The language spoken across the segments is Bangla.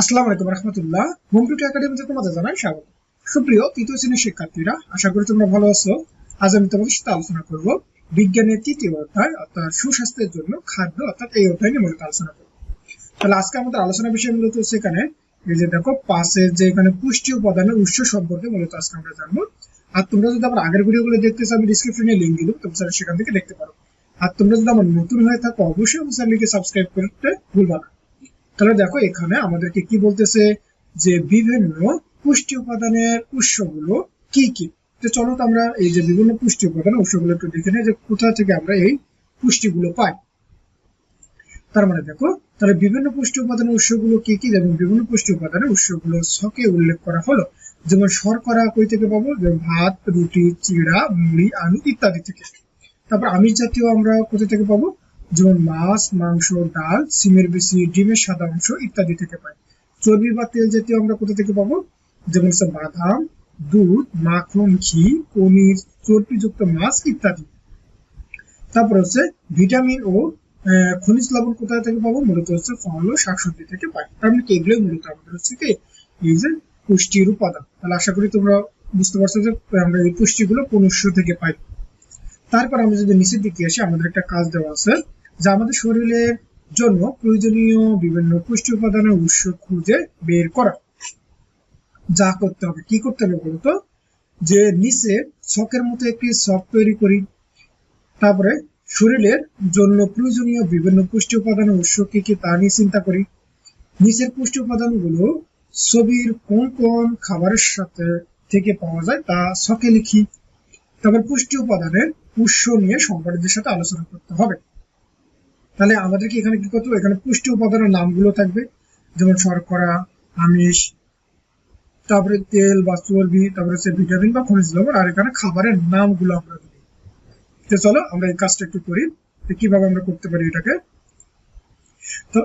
আসসালামু আলাইকুম রহমতুল্লাহ। হোম একাডেমিতে তোমাদের জানাই স্বাগত। সুপ্রিয়, তৃতীয় শ্রেণির শিক্ষার্থীরা, আশা করি তোমরা ভালো আছো। আজ আমি তোমাদের সাথে আলোচনা করব বিজ্ঞানের তৃতীয় অধ্যায়, অর্থাৎ সুস্বাস্থ্যের জন্য খাদ্য, অর্থাৎ এই অধ্যায় নিয়ে মূলত আলোচনা করব। তাহলে আজকে আমাদের আলোচনা বিষয় মূলত এখানে, এই যে দেখো, পাশের যে এখানে পুষ্টি উপাদানের উৎস সম্পর্কে মূলত আজকে আমরা জানব। আর তোমরা যদি আমার আগের ভিডিওগুলো দেখতে চাও, আমি ডিসক্রিপশনে লিঙ্ক দিয়ে দেবো, তোমরা সেখান থেকে দেখতে পারো। আর তোমরা যদি আমার নতুন হয়ে থাকো, অবশ্যই আমার চ্যানেলকে সাবস্ক্রাইব করতে ভুলবা না। তাহলে দেখো, এখানে আমাদেরকে কি বলতেছে যে বিভিন্ন পুষ্টি উপাদানের উৎসগুলো কি কি? তো চলো তো আমরা এই যে বিভিন্ন পুষ্টি উপাদানের উৎসগুলো একটু দেখে নিই যে কোথা থেকে আমরা এই পুষ্টিগুলো পাই। তার মানে দেখো, তাহলে বিভিন্ন পুষ্টি উপাদানের উৎসগুলো কি কি? যেমন বিভিন্ন পুষ্টি উপাদানের উৎস উৎসগুলো ছকে উল্লেখ করা হলো। যেমন শর্করা কই থেকে পাবো? যেমন ভাত, রুটি, চিড়া, মুড়ি, আলু ইত্যাদি থেকে। তারপর আমিষ জাতীয় আমরা কোথা থেকে পাবো? যেমন মাছ, মাংস, ডাল, সিমের বেশি ডিমের সাদা অংশ ইত্যাদি থেকে পাই। চর্বি বা তেল জাতীয় আমরা কোথা থেকে পাবো? যেমন হচ্ছে বাদাম, দুধ, মাখন, ঘি, পনির, চর্বিযুক্ত মাছ ইত্যাদি। তারপর হচ্ছে ভিটামিন ও খনিজ লবণ কোথা থেকে পাবো? মূলত হচ্ছে ফল ও শাকসবজি থেকে পাই। তার মানে এগুলোই মূলত আমাদের হচ্ছে কি, এই যে পুষ্টির উপাদান। তাহলে আশা করি তোমরা বুঝতে পারছ যে আমরা এই পুষ্টিগুলো কোন উৎস থেকে পাই। তারপর আমরা যদি নিচের দিকে আসি, আমাদের একটা কাজ দেওয়া আছে। যা আমাদের শরীরের জন্য প্রয়োজনীয় বিভিন্ন পুষ্টি উপাদানের উৎস খুঁজে বের করা। যা করতে হবে, কি করতে হবে বলতো? যে নিচে ছকের মতো একটি ছক তৈরি করি। তারপরে শরীরের জন্য প্রয়োজনীয় বিভিন্ন পুষ্টি উপাদানের উৎস কি কি তা নিয়ে চিন্তা করি। নিচের পুষ্টি উপাদানগুলো ছবির কোন কোন খাবারের সাথে থেকে পাওয়া যায় তা ছকে লিখি। তারপর পুষ্টি উপাদানের উৎস নিয়ে সংবাদদের সাথে আলোচনা করতে হবে। তাহলে আমাদেরকে এখানে কি করতে হবে? এখানে পুষ্টি উপাদানের নামগুলো থাকবে। যেমন শর্করা, আমিষ, তারপরে তেল বা চর্বি, তারপরে হচ্ছে ভিটামিন বা খনিজ লবণ, আর এখানে খাবারের নামগুলো আমরা দিই তো চলো আমরা এই কাজটা একটু করি কীভাবে আমরা করতে পারি এটাকে। তো,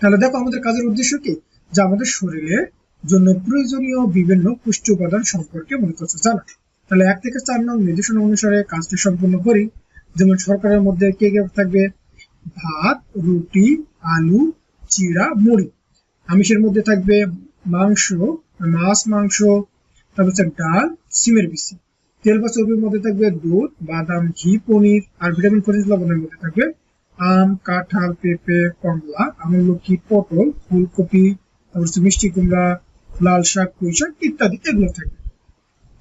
তাহলে দেখো আমাদের কাজের উদ্দেশ্য কি? যে আমাদের শরীরের জন্য প্রয়োজনীয় বিভিন্ন পুষ্টি উপাদান সম্পর্কে মনে করছে। জানা তাহলে এক থেকে চার নং নির্দেশনা অনুসারে কাজটি সম্পূর্ণ করি। যেমন সরকারের মধ্যে কে কে থাকবে? ভাত, রুটি, আলু, চিড়া, মুড়ি। আমিষের মধ্যে থাকবে মাংস, মাছ, মাংস, তারপর ডাল, সিমের বিচি। তেল বা চর্বির মধ্যে থাকবে দুধ, বাদাম, ঘি, পনির, আর ভিটামিন, খনিজ লবণের মধ্যে থাকবে আম, কাঁঠাল, পেঁপে, কমলা, আমলকি, পটল, ফুলকপি, তারপর মিষ্টি কুমড়া, লাল শাক, পুঁই শাক ইত্যাদি, এগুলো থাকবে।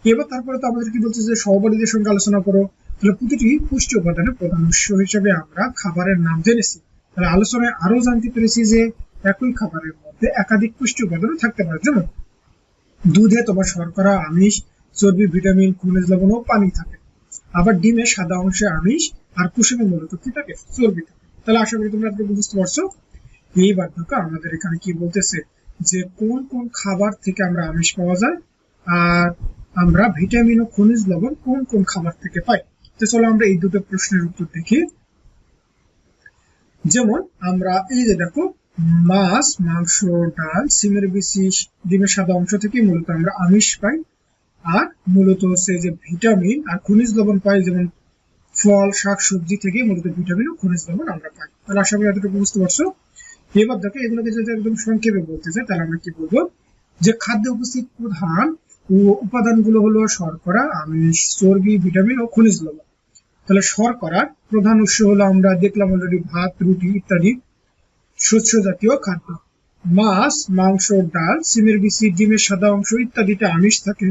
এবার তারপরে তো আমাদের কি বলছে যে সহপাঠীদের সঙ্গে আলোচনা করো। তাহলে প্রতিটি পুষ্টি উপাদানের প্রধান উৎস হিসেবে আমরা খাবারের নাম জেনেছি। তাহলে আলোচনায় আরও জানতে পেরেছি যে একই খাবারের মধ্যে একাধিক পুষ্টি উপাদানও থাকতে পারে। যেমন দুধে তোমার শর্করা, আমিষ, চর্বি, ভিটামিন, খনিজ লবণ ও পানি থাকে। আবার ডিমে সাদা অংশে আমিষ আর কুসুমে মূলত কি থাকে? চর্বি থাকে। তাহলে আশা করি তোমরা আজকে বুঝতে পারছ। এই দেখো আমাদের এখানে কি বলতেছে? যে কোন কোন খাবার থেকে আমরা আমিষ পাওয়া যায় আর আমরা ভিটামিন ও খনিজ লবণ কোন কোন খাবার থেকে পাই? তো চলো আমরা এই দুটো প্রশ্নের উত্তর দেখি। যেমন, আমরা এই যে দেখো, মাছ, মাংস, ডাল, সিমের বিচি ডিমের সাদা অংশ থেকে মূলত আমরা আমিষ পাই। আর মূলত হচ্ছে যে ভিটামিন আর খনিজ লবণ পাই, যেমন ফল, শাক, সবজি থেকে মূলত ভিটামিন ও খনিজ লবণ আমরা পাই। তাহলে আশা করি এতটুকু বুঝতে পারছ? এবার দেখো, এগুলোকে যদি একদম সংক্ষেপে বলতে চাই, তাহলে আমরা কি বলব? যে খাদ্যে উপস্থিত প্রধান উপাদানগুলো হলো শর্করা, আমিষ, চর্বি, ভিটামিন ও খনিজ লবণ। তাহলে শর্করার প্রধান উৎস হলো আমরা দেখলাম অলরেডি ভাত, রুটি ইত্যাদি শস্য জাতীয় খাদ্য। মাছ, মাংস, ডাল, সিমের বিচি, ডিমের সাদা অংশ ইত্যাদিতে আমিষ থাকে।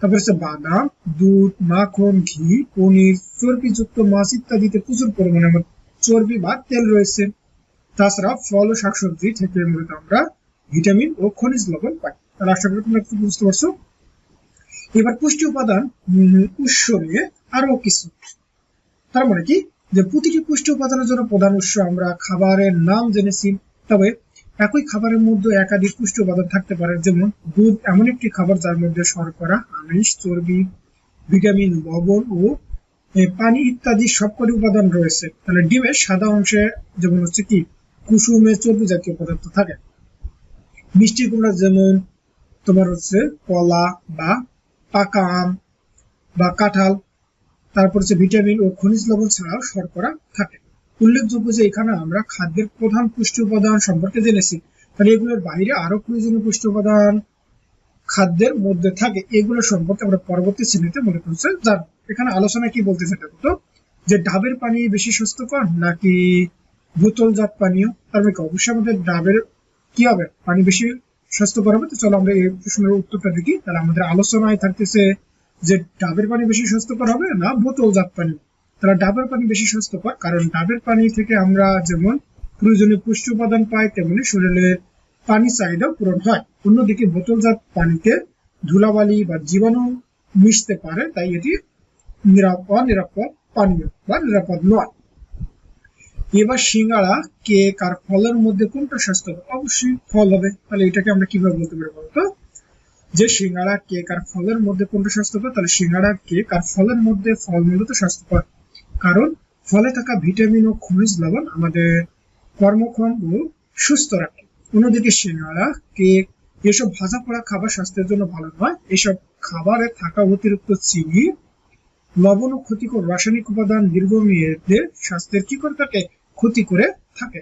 তারপর হচ্ছে বাদাম, দুধ, মাখন, ঘি, পনির, চর্বিযুক্ত মাছ ইত্যাদিতে প্রচুর পরিমাণে আমার চর্বি বা তেল রয়েছে। তাছাড়া ফল ও শাকসবজি থেকে মূলত আমরা ভিটামিন ও খনিজ লবণ পাই। তাহলে আশা করি তোমরা বুঝতে পারছ। এবার পুষ্টি উপাদান উৎস নিয়ে আরও কিছু। তার মানে কি? যে প্রতিটি পুষ্টি উপাদানের জন্য প্রধান উৎস আমরা খাবারের নাম জেনেছি। তবে একই খাবারের মধ্যে একাধিক পুষ্টি উপাদান থাকতে পারে। যেমন দুধ এমন একটি খাবার যার মধ্যে শর্করা, আমিষ, চর্বি, ভিটামিন, লবণ ও পানি ইত্যাদি সবকটি উপাদান রয়েছে। তাহলে ডিমের সাদা অংশে যেমন হচ্ছে কি, কুসুমে চর্বি জাতীয় পদার্থ থাকে। মিষ্টি কুমড়া যেমন তোমার হচ্ছে কলা বা পাকা আম বা কাঁঠাল তারপর হচ্ছে ভিটামিন ও খনিজ লবণ ছাড়াও শর্করা থাকে। উল্লেখযোগ্য যে এখানে আমরা খাদ্যের প্রধান পুষ্টি উপাদান সম্পর্কে জেনেছি। তাহলে এগুলোর বাইরে আরও প্রয়োজনীয় পুষ্টি উপাদান খাদ্যের মধ্যে থাকে, এগুলো সম্পর্কে আমরা পরবর্তী শ্রেণীতে মনে করছে জানব এখানে আলোচনা কি বলতেছে দেখো তো? যে ডাবের পানি বেশি স্বাস্থ্যকর নাকি বোতলজাত পানীয়? তার মানে অবশ্যই আমাদের ডাবের কি হবে? পানি বেশি স্বাস্থ্যকর হবে? তো চলো আমরা এই প্রশ্নের উত্তরটা দেখি। তাহলে আমাদের আলোচনায় থাকতেছে যে ডাবের পানি বেশি স্বাস্থ্যকর হবে না বোতলজাত পানি? তারা ডাবের পানি বেশি স্বাস্থ্যকর, কারণ ডাবের পানি থেকে আমরা যেমন প্রয়োজনীয় পুষ্টি উপাদান পাই, তেমনি শরীরের পানি চাহিদাও পূরণ হয়। অন্যদিকে বোতলজাত পানিতে ধুলাবালি বা জীবাণু মিশতে পারে, তাই এটি নিরাপদ নিরাপদ পানীয় বা নিরাপদ নয়। এবার সিঙ্গাড়া, কেক আর ফলের মধ্যে কোনটা স্বাস্থ্যকর? অবশ্যই ফল হবে। তাহলে এটাকে আমরা কীভাবে বলতে পারি বলতো? যে সিঙ্গাড়া কেক আর ফলের মধ্যে কোনটা স্বাস্থ্যকর তাহলে সিঙ্গাড়া কেক আর ফলের মধ্যে ফল মূলত স্বাস্থ্যকর কারণ ফলে থাকা ভিটামিন ও খনিজ লবণ আমাদের কর্মক্ষম ও সুস্থ রাখে। অন্যদিকে সিঙ্গাড়া কেক, এসব ভাজা পোড়া খাবার স্বাস্থ্যের জন্য ভালো নয়। এসব খাবারে থাকা অতিরিক্ত চিনি, লবণ ও ক্ষতিকর রাসায়নিক উপাদান দীর্ঘমেয়াদে স্বাস্থ্যের কি করে থাকে ক্ষতি করে থাকে?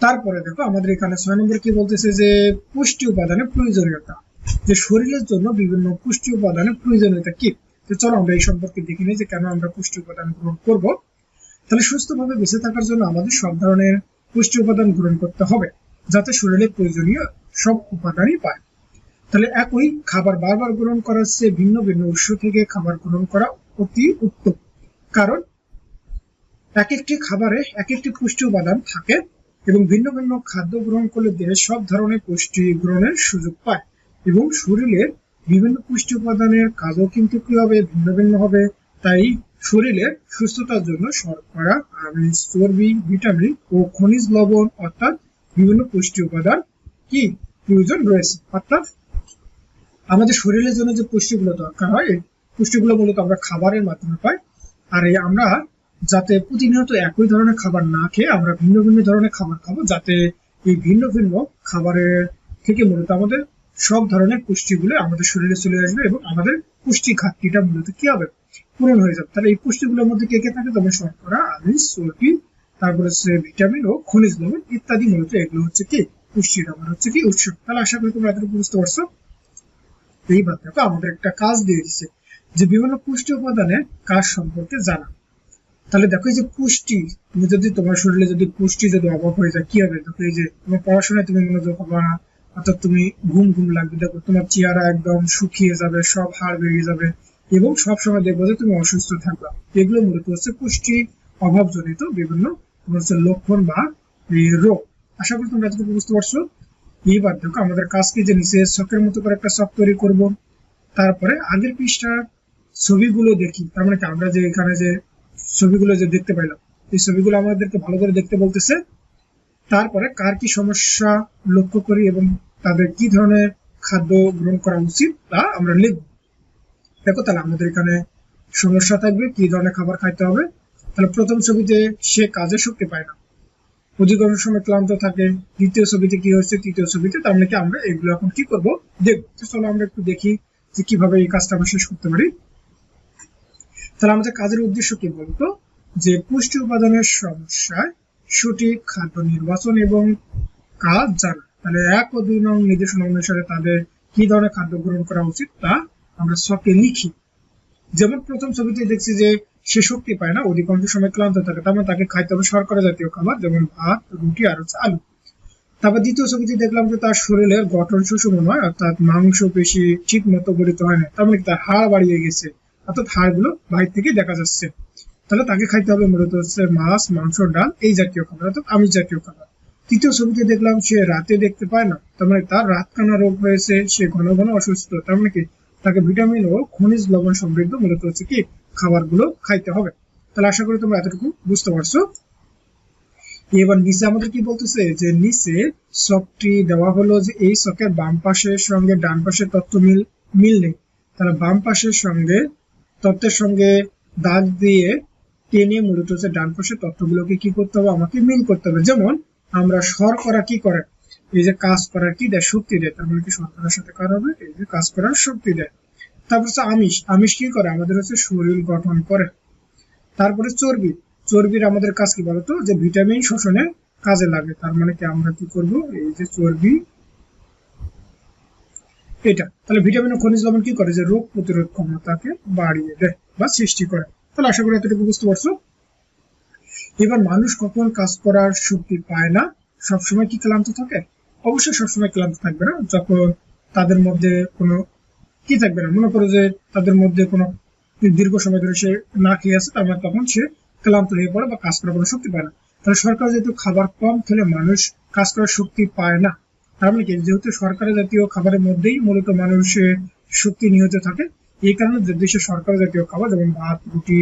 তারপরে দেখো, আমাদের এখানে ছয় নম্বর কি বলতেছে যে, পুষ্টি উপাদানের প্রয়োজনীয়তা। যে শরীরের জন্য বিভিন্ন পুষ্টি উপাদানের প্রয়োজনীয়তা কি? তো চলো আমরা এই সম্পর্কে দেখে নিই যে কেন আমরা পুষ্টি উপাদান গ্রহণ করব। তাহলে সুস্থভাবে বেঁচে থাকার জন্য আমাদের সব ধরনের পুষ্টি উপাদান গ্রহণ করতে হবে, যাতে শরীরে প্রয়োজনীয় সব উপাদানই পায়। তাহলে একই খাবার বারবার গ্রহণ করার চেয়ে ভিন্ন ভিন্ন উৎস থেকে খাবার গ্রহণ করা অতি উত্তম। কারণ এক একটি খাবারে এক একটি পুষ্টি উপাদান থাকে এবং ভিন্ন ভিন্ন খাদ্য গ্রহণ করলে দেহে সব ধরনের পুষ্টি গ্রহণের সুযোগ পায় এবং শরীরের বিভিন্ন পুষ্টি উপাদানের কাজও কিন্তু কি হবে ভিন্ন ভিন্ন হবে, তাই শরীরের সুস্থতার জন্য শর্করা, আমিষ, চর্বি, ভিটামিন ও খনিজ লবণ অর্থাৎ বিভিন্ন পুষ্টি উপাদান কি প্রয়োজন রয়েছে। অর্থাৎ আমাদের শরীরের জন্য যে পুষ্টিগুলো দরকার হয়, এই পুষ্টিগুলো মূলত আমরা খাবারের মাধ্যমে পাই। আর এই আমরা যাতে প্রতিনিয়ত একই ধরনের খাবার না খেয়ে আমরা ভিন্ন ভিন্ন ধরনের খাবার খাব, যাতে এই ভিন্ন ভিন্ন খাবারের থেকে মূলত আমাদের সব ধরনের পুষ্টিগুলো আমাদের শরীরে চলে আসবে এবং আমাদের পুষ্টি ঘাটতিটা মূলত কি হবে? পূরণ হয়ে যাবে। তাহলে এই পুষ্টিগুলোর মধ্যে কে কে থাকে? তবে শর্করা, আমিষ চর্বি তারপরে হচ্ছে ভিটামিন ও খনিজ লবণ ইত্যাদি মূলত এগুলো হচ্ছে কি? পুষ্টির আমার হচ্ছে কি? উৎস। তাহলে আশা করি তোমরা এতটুকু বুঝতে পারছ। এই দেখো আমাদের একটা কাজ দিয়ে দিচ্ছে যে বিভিন্ন পুষ্টি উপাদানের কাজ সম্পর্কে জানা। তাহলে দেখো এই যে পুষ্টি যদি তোমার শরীরে যদি পুষ্টি যদি অভাব হয়ে যায়, কি হবে? দেখো এই যে তোমার পড়াশোনায় তুমি মনোযোগ হবে না, অর্থাৎ তুমি ঘুম ঘুম লাগবে। দেখো তোমার চেহারা একদম শুকিয়ে যাবে, সব হাড় বেরিয়ে যাবে এবং সবসময় দেখব যে তুমি অসুস্থ থাকবে। এগুলো মূলত হচ্ছে পুষ্টি অভাবজনিত বিভিন্ন হচ্ছে লক্ষণ বা রোগ। আশা করি তোমরা এতটুকু বুঝতে পারছ। এইবার দেখো আমাদের কাজকে যে নিচে শখের মতো করে একটা শখ তৈরি করব। তারপরে আগের পৃষ্ঠার ছবিগুলো দেখি। তার মানে আমরা যে এখানে যে ছবিগুলো যে দেখতে পাইলাম, এই ছবিগুলো আমাদেরকে ভালো করে দেখতে বলতেছে, তারপরে কার কি সমস্যা লক্ষ্য করি এবং তাদের কি ধরনের খাদ্য গ্রহণ করা উচিত, তা আমরা লিখব। দেখো তাহলে আমাদের এখানে সমস্যা থাকবে, কি ধরনের খাবার খাইতে হবে। তাহলে প্রথম ছবিতে সে কাজে শক্তি পায় না। অধিকাংশ সময় ক্লান্ত থাকে, দ্বিতীয় ছবিতে কি হচ্ছে তৃতীয় ছবিতে, তার মানে কি আমরা এগুলো এখন কি করব, দেখব। চলো আমরা একটু দেখি যে কীভাবে এই কাজটা আমরা শেষ করতে পারি। তাহলে আমাদের কাজের উদ্দেশ্য কি বলতো? যে পুষ্টি উপাদানের সমস্যায় সঠিক খাদ্য নির্বাচন এবং কাজ জানা। তাহলে এক ও দুই নং নির্দেশনা অনুসারে তাদের কি ধরনের খাদ্য গ্রহণ করা উচিত তা আমরা সবকে লিখি। যেমন প্রথম ছবিতে দেখছি যে সে শক্তি পায় না, অধিকাংশ সময় ক্লান্ত থাকে, তার মানে তাকে খাইতে হবে শর্করা জাতীয় খাবার, যেমন ভাত, রুটি আর হচ্ছে আলু। তারপর দ্বিতীয় ছবিতে দেখলাম যে তার শরীরের গঠন সুষম নয়, অর্থাৎ মাংস পেশি ঠিক মতো গঠিত হয় না, তার মানে তার হাড় বাড়িয়ে গেছে। অর্থাৎ হাড়গুলো বাইরে থেকে দেখা যাচ্ছে। তাহলে তাকে খাইতে হবে মূলত হচ্ছে মাছ, মাংস, ডাল, এই জাতীয় খাবার, অর্থাৎ আমিষ জাতীয় খাবার। তৃতীয় ছবিতে দেখলাম সে রাতে দেখতে পায় না, তার মানে তার রাতকানা রোগ হয়েছে, সে ঘন ঘন অসুস্থ, তার মানে কি? তাকে ভিটামিন ও খনিজ লবণ সমৃদ্ধ মূলত হচ্ছে কি? খাবারগুলো খাইতে হবে। তাহলে আশা করি তোমরা এতটুকু বুঝতে পারছ। এবার নিচে আমাদের কি বলতেছে? যে নিচে শকটি দেওয়া হলো যে এই শকের বাম পাশের সঙ্গে ডান পাশের তথ্য মিল মিল নেই। তাহলে বাম পাশের সঙ্গে তথ্যের সঙ্গে দাগ দিয়ে টেনে মূলত হচ্ছে ডান পাশের তথ্যগুলোকে কি করতে হবে? আমাকে মিল করতে হবে। যেমন, আমরা শর্করা কি করে? এই যে কাজ করার কি দেয়? শক্তি দেয়। তার মানে কি শর্করার সাথে কার হবে? এই যে কাজ করার শক্তি দেয়। তারপর হচ্ছে আমিষ। আমিষ কি করে? আমাদের হচ্ছে শরীর গঠন করে। তারপরে চর্বি। চর্বির আমাদের কাজ কি বলতো? যে ভিটামিন শোষণে কাজে লাগে। তার মানে কি আমরা কি করব? এই যে চর্বি এটা। তাহলে ভিটামিন ও খনিজ লবণ কি করে? যে রোগ প্রতিরোধ ক্ষমতাকে বাড়িয়ে দেয় বা সৃষ্টি করে। তাহলে আশা করি এতটুকু বুঝতে পারছ? এবার মানুষ কখন কাজ করার শক্তি পায় না? সবসময় কি ক্লান্ত থাকে? অবশ্যই সবসময় ক্লান্ত থাকবে না। যখন তাদের মধ্যে কোনো কি থাকবে না? মনে করো যে তাদের মধ্যে কোনো দীর্ঘ সময় ধরে সে না খেয়ে আছে, তার মানে তখন সে ক্লান্ত হয়ে পড়ে বা কাজ করার কোনো শক্তি পায় না। তাহলে সরকার যেহেতু খাবার কম খেলে মানুষ কাজ করার শক্তি পায় না তার মানে কি? যেহেতু সরকারি জাতীয় খাবারের মধ্যেই মূলত মানুষের শক্তি নিহত থাকে, এই কারণে দেশে সরকারি জাতীয় খাবার, যেমন ভাত, রুটি,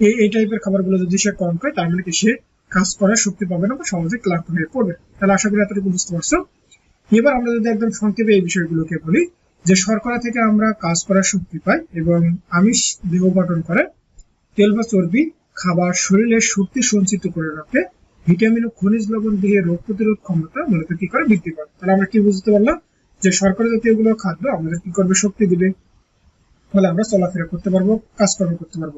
এই এই টাইপের খাবারগুলো যদি সে কম খায়, তার মানে কি সে কাজ করার শক্তি পাবে না বা সহজে ক্লান্ত হয়ে পড়বে। তাহলে আশা করি এতটুকু বুঝতে পারছ। এবার আমরা যদি একদম সংক্ষেপে এই বিষয়গুলোকে বলি, যে শর্করা থেকে আমরা কাজ করার শক্তি পাই এবং আমিষ দেহ গঠন করে, তেল বা চর্বি খাবার শরীরে শক্তি সঞ্চিত করে রাখে ভিটামিন ও খনিজ লবণ দিয়ে রোগ প্রতিরোধ ক্ষমতা মূলত কি করে বৃদ্ধি করে তাহলে আমরা কি বুঝতে পারলাম যে শর্করা জাতীয়গুলো খাদ্য আমাদের কি করবে? শক্তি দিবে। ফলে আমরা চলাফেরা করতে পারব, কাজকর্ম করতে পারব।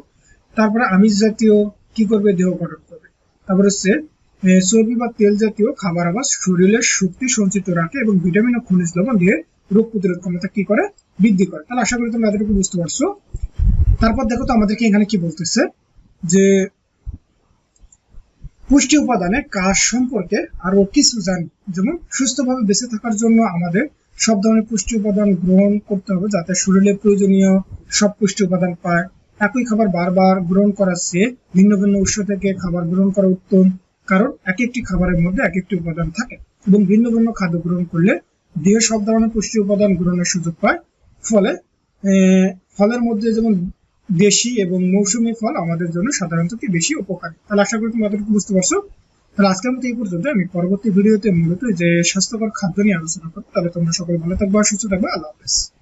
তারপরে আমিষ জাতীয় কি করবে? দেহ গঠন করবে। তারপরে হচ্ছে চর্বি বা তেল জাতীয় খাবার আবার শরীরের শক্তি সঞ্চিত রাখে এবং ভিটামিন ও খনিজ লবণ দিয়ে রোগ প্রতিরোধ ক্ষমতা কি করে? বৃদ্ধি করে। তাহলে আশা করি তোমরা এতটুকু বুঝতে পারছ। তারপর দেখো তো আমাদেরকে এখানে কি বলতেছে যে পুষ্টি উপাদানের কাজ সম্পর্কে আরও কিছু জানি, যেমন সুস্থভাবে বেঁচে থাকার জন্য আমাদের সব ধরনের পুষ্টি উপাদান গ্রহণ করতে হবে যাতে শরীরে প্রয়োজনীয় সব পুষ্টি উপাদান পায়। একই খাবার বারবার গ্রহণ করার চেয়ে ভিন্ন ভিন্ন উৎস থেকে খাবার গ্রহণ করা উত্তম, কারণ এক একটি খাবারের মধ্যে এক একটি উপাদান থাকে এবং ভিন্ন ভিন্ন খাদ্য গ্রহণ করলে দেহ সব ধরনের পুষ্টি উপাদান গ্রহণের সুযোগ পায়। ফলে ফলের মধ্যে যেমন দেশি এবং মৌসুমি ফল আমাদের জন্য সাধারণত বেশি উপকারী? তাহলে আশা করি তোমাদের বুঝতে পারছ। তাহলে আজকের মতো এই পর্যন্ত। আমি পরবর্তী ভিডিওতে মূলত যে স্বাস্থ্যকর খাদ্য নিয়ে আলোচনা করব। তাহলে তোমরা সকলে ভালো থাকবে, সুস্থ থাকবে। আল্লাহ হাফেজ।